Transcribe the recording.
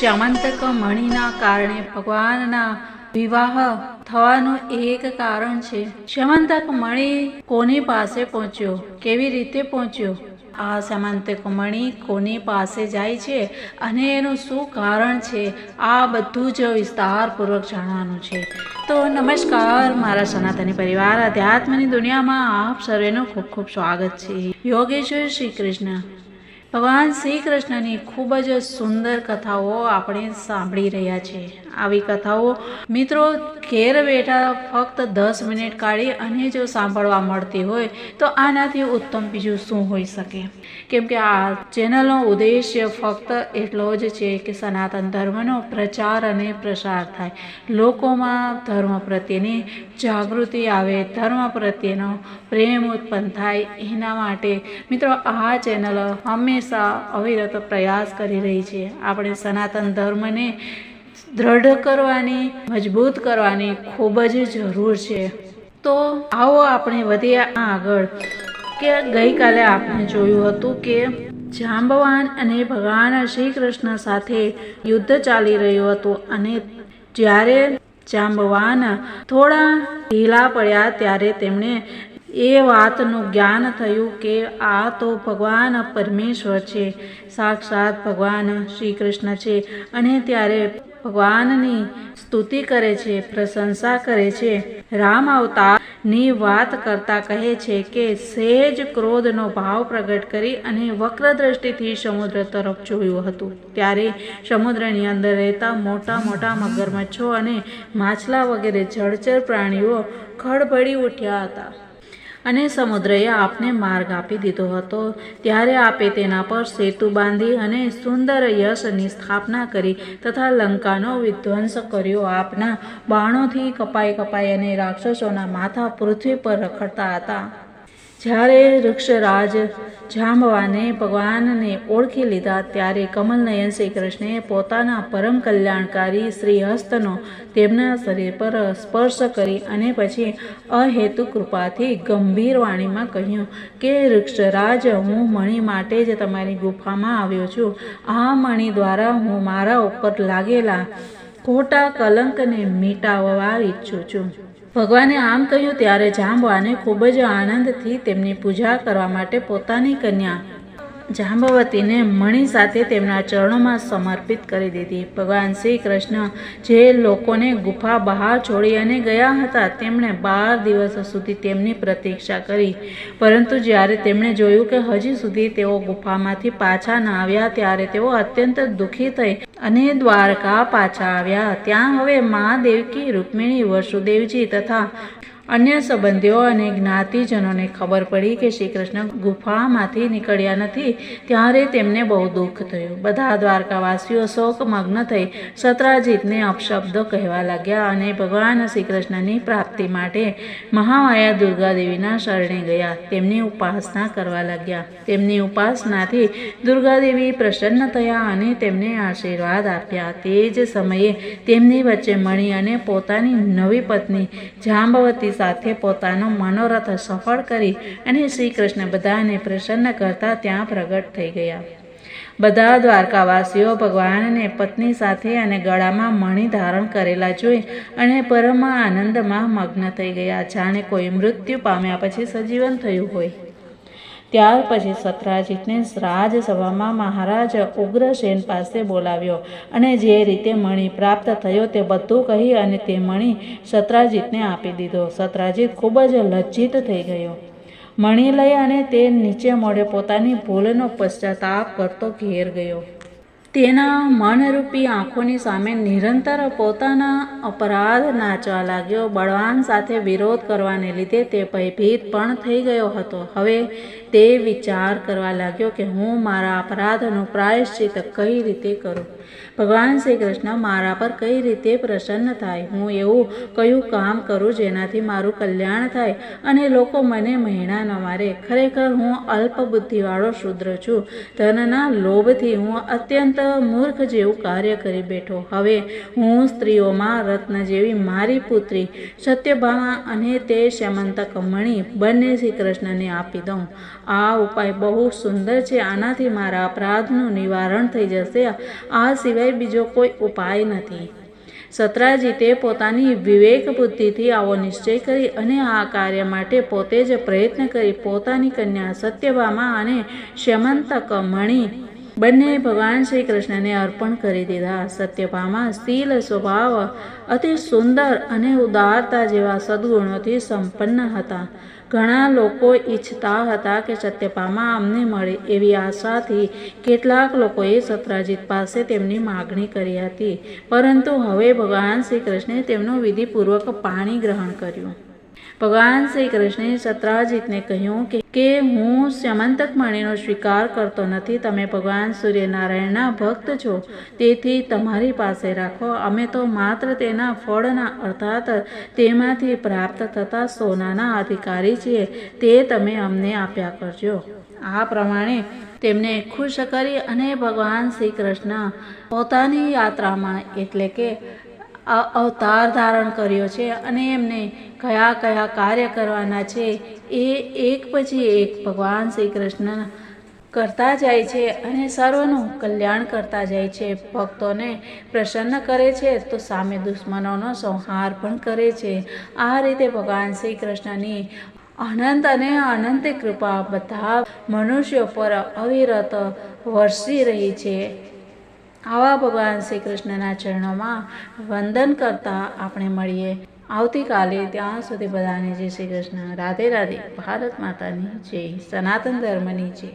શ્યામંતક મણિના કારણે ભગવાનના વિવાહ થવાનું એક કારણ છે. શ્યામંતક મણિ કોની પાસે પહોંચ્યો? કેવી રીતે પહોંચ્યો? આ શ્યામંતક મણિ કોની પાસે જાય છે અને એનું શું કારણ છે? આ બધું જ વિસ્તારપૂર્વક જાણવાનું છે. તો નમસ્કાર, મારા સનાતની પરિવાર, અધ્યાત્મની દુનિયામાં આપ સર્વેનું ખૂબ ખૂબ સ્વાગત છે. યોગેશ્વર શ્રી કૃષ્ણ. ભગવાન શ્રી કૃષ્ણની ખૂબ જ સુંદર કથાઓ આપણે સાંભળી રહ્યા છે આવી કથાઓ. મિત્રો, ઘેર બેઠા ફક્ત દસ મિનિટ કાઢી અને જો સાંભળવા મળતી હોય, તો આનાથી ઉત્તમ બીજું શું હોઈ શકે? કેમ કે આ ચેનલનો ઉદ્દેશ્ય ફક્ત એટલો જ છે કે સનાતન ધર્મનો પ્રચાર અને પ્રસાર થાય. લોકોમાં ધર્મ પ્રત્યેની જાગૃતિ આવે, ધર્મ પ્રત્યેનો પ્રેમ ઉત્પન્ન થાય એના માટે. મિત્રો, આ ચેનલ હંમેશા અવિરત પ્રયાસ કરી રહી છે. આપણે સનાતન ધર્મને દ્રઢ કરવાની, મજબૂત કરવાની ખૂબ જ જરૂર છે. તો આવો આપણે વધીએ આગળ, કે ગઈકાલે આપણે જોયું હતું કે જાંબવાન અને ભગવાન શ્રી કૃષ્ણ સાથે યુદ્ધ ચાલી રહ્યું હતું અને જ્યારે જાંબવાન થોડા ઢીલા પડ્યા ત્યારે તેમણે એ વાતનું જ્ઞાન થયું કે આ તો ભગવાન પરમેશ્વર છે, સાક્ષાત ભગવાન શ્રી કૃષ્ણ છે. અને ત્યારે ભગવાનની સ્તુતિ કરે છે, પ્રશંસા કરે છે. રામ અવતારની વાત કરતા કહે છે કે સહેજ ક્રોધનો ભાવ પ્રગટ કરી અને વક્ર દ્રષ્ટિથી સમુદ્ર તરફ જોયું હતું. ત્યારે સમુદ્રની અંદર રહેતા મોટા મોટા મગરમચ્છો અને માછલા વગેરે જળચર પ્રાણીઓ ખડભડી ઉઠ્યા હતા. અને સમુદ્રએ આપને માર્ગ આપી દીધો હતો. ત્યારે આપે તેના પર સેતુ બાંધી અને સુંદર યશની સ્થાપના કરી તથા લંકાનો વિધ્વંસ કર્યો. આપના બાણોથી કપાઈ કપાઈ અને રાક્ષસોના માથા પૃથ્વી પર રખડતા હતા. જ્યારે વૃક્ષરાજ જાંબવાને ભગવાનને ઓળખી લીધા ત્યારે કમલનયન શ્રી કૃષ્ણે પોતાના પરમ કલ્યાણકારી શ્રીહસ્તનો તેમના શરીર પર સ્પર્શ કરી અને પછી અહેતુ કૃપાથી ગંભીર વાણીમાં કહ્યું કે, વૃક્ષરાજ, હું મણિ માટે જ તમારી ગુફામાં આવ્યો છું. આ મણિ દ્વારા હું મારા ઉપર લાગેલા ખોટા કલંકને મિટાવવા ઈચ્છું છું. ભગવાને આમ કહ્યું ત્યારે જાંબવાને ખૂબ જ આનંદથી તેમની પૂજા કરવા માટે પોતાની કન્યા જાંબવતીને મણિ સાથે તેમના ચરણોમાં સમર્પિત કરી દીધી. ભગવાન શ્રી કૃષ્ણ જે લોકોને ગુફા બહાર છોડી અને ગયા હતા, તેમણે બાર દિવસ સુધી તેમની પ્રતીક્ષા કરી. પરંતુ જ્યારે તેમણે જોયું કે હજી સુધી તેઓ ગુફામાંથી પાછા ન આવ્યા, ત્યારે તેઓ અત્યંત દુઃખી થઈ અને દ્વારકા પાછા આવ્યા. ત્યાં હવે મા દેવકી રૂકમિણી, વસુદેવજી તથા અન્ય સંબંધીઓ અને જ્ઞાતિજનોને ખબર પડી કે શ્રી કૃષ્ણ ગુફામાંથી નીકળ્યા નથી, ત્યારે તેમને બહુ દુઃખ થયું. બધા દ્વારકાવાસીઓ શોકમગ્ન થઈ સત્રાજીતને અપશબ્દો કહેવા લાગ્યા અને ભગવાન શ્રી કૃષ્ણની પ્રાપ્તિ માટે મહામાયા દુર્ગા દેવીના શરણે ગયા. તેમની ઉપાસના કરવા લાગ્યા. તેમની ઉપાસનાથી દુર્ગાદેવી પ્રસન્ન થયા અને તેમને આશીર્વાદ આપ્યા. તે જ સમયે તેમની વચ્ચે મણી અને પોતાની નવી પત્ની જાંબવતી સાથે પોતાનો મનોરથ સફળ કરી અને શ્રી કૃષ્ણ બધાને પ્રસન્ન કરતા ત્યાં પ્રગટ થઈ ગયા. બધા દ્વારકાવાસીઓ ભગવાનને પત્ની સાથે અને ગળામાં મણિ ધારણ કરેલા જોઈ અને પરમ આનંદમાં મગ્ન થઈ ગયા. જાણે કોઈ મૃત્યુ પામ્યા પછી સજીવન થયું હોય. ત્યાર પછી સત્રાજીતને રાજસભામાં મહારાજ ઉગ્રસેન પાસે બોલાવ્યો અને જે રીતે મણી પ્રાપ્ત થયો તે બધું કહી અને તે મણી સત્રાજીતને આપી દીધો. સત્રાજીત ખૂબ જ લજ્જિત થઈ ગયો. મણી લઈ અને તે નીચે મોડે પોતાની ભૂલનો પશ્ચાતાપ કરતો ઘેર ગયો. તેના મનરૂપી આંખોની સામે નિરંતર પોતાના અપરાધ નાચવા લાગ્યો. બળવાન સાથે વિરોધ કરવાને લીધે તે ભયભીત પણ થઈ ગયો હતો. હવે તે વિચાર કરવા લાગ્યો કે હું મારા અપરાધનું પ્રાયશ્ચિત કઈ રીતે કરું? ભગવાન શ્રી કૃષ્ણ મારા પર કઈ રીતે પ્રસન્ન થાય? હું એવું કયું કામ કરું જેનાથી મારું કલ્યાણ થાય અને લોકો મને મહિના ન મારે? ખરેખર હું અલ્પબુદ્ધિવાળો, શુદ્ર છું. ધનના લોભથી હું અત્યંત મૂર્ખ જેવું કાર્ય કરી બેઠો. હવે હું સ્ત્રીઓમાં રત્ન જેવી મારી પુત્રી સત્યભામા અને તે શ્યમંતક મણિ બંને શ્રી કૃષ્ણને આપી દઉં. આ ઉપાય બહુ સુંદર છે. આનાથી મારા અપરાધનું નિવારણ થઈ જશે. આ સિવાય બીજો કોઈ ઉપાય નથી. સત્રાજીતે પોતાની વિવેક બુદ્ધિથી આવો નિશ્ચય કરી અને આ કાર્ય માટે પોતે જ પ્રયત્ન કરી પોતાની કન્યા સત્યભામા અને શ્યમંતક મણિ બંને ભગવાન શ્રી કૃષ્ણને અર્પણ કરી દીધા. સત્યભામા શીલ સ્વભાવ, અતિ સુંદર અને ઉદારતા જેવા સદગુણોથી સંપન્ન હતા. ઘણા લોકો ઈચ્છતા હતા કે સત્યભામા અમને મળે એવી આશાથી કેટલાક લોકોએ સત્રાજીત પાસે તેમની માગણી કરી હતી. પરંતુ હવે ભગવાન શ્રી કૃષ્ણે તેમનું વિધિપૂર્વક પાણી ગ્રહણ કર્યું. ભગવાન શ્રી કૃષ્ણે સત્રાજીતને કહ્યું કે હું સ્યમંતક મણીનો સ્વીકાર કરતો નથી, તમે ભગવાન સૂર્યનારાયણના ભક્ત છો, તેથી તમારી પાસે રાખો, અમે તો માત્ર તેના ફળના, અર્થાત તેમાંથી પ્રાપ્ત થતા સોનાના અધિકારી છીએ, તે તમે અમને આપ્યા કરજો. આ પ્રમાણે તેમને ખુશ કરી અને ભગવાન શ્રી કૃષ્ણ પોતાની યાત્રામાં, એટલે કે અવતાર ધારણ કર્યો છે અને એમને કયા કયા કાર્ય કરવાના છે એ એક પછી એક ભગવાન શ્રી કૃષ્ણ કરતા જાય છે અને સર્વનું કલ્યાણ કરતા જાય છે. ભક્તોને પ્રસન્ન કરે છે તો સામે દુશ્મનોનો સંહાર પણ કરે છે. આ રીતે ભગવાન શ્રી કૃષ્ણની અનંત અને અનંત કૃપા બધા મનુષ્યો પર અવિરત વરસી રહી છે. આવા ભગવાન શ્રી કૃષ્ણના ચરણોમાં વંદન કરતા આપણે મળીએ. આવતીકાલે ત્યાં સુધી બધાને જય શ્રી કૃષ્ણ. રાધે રાધે. ભારત માતાની જય. સનાતન ધર્મની જય.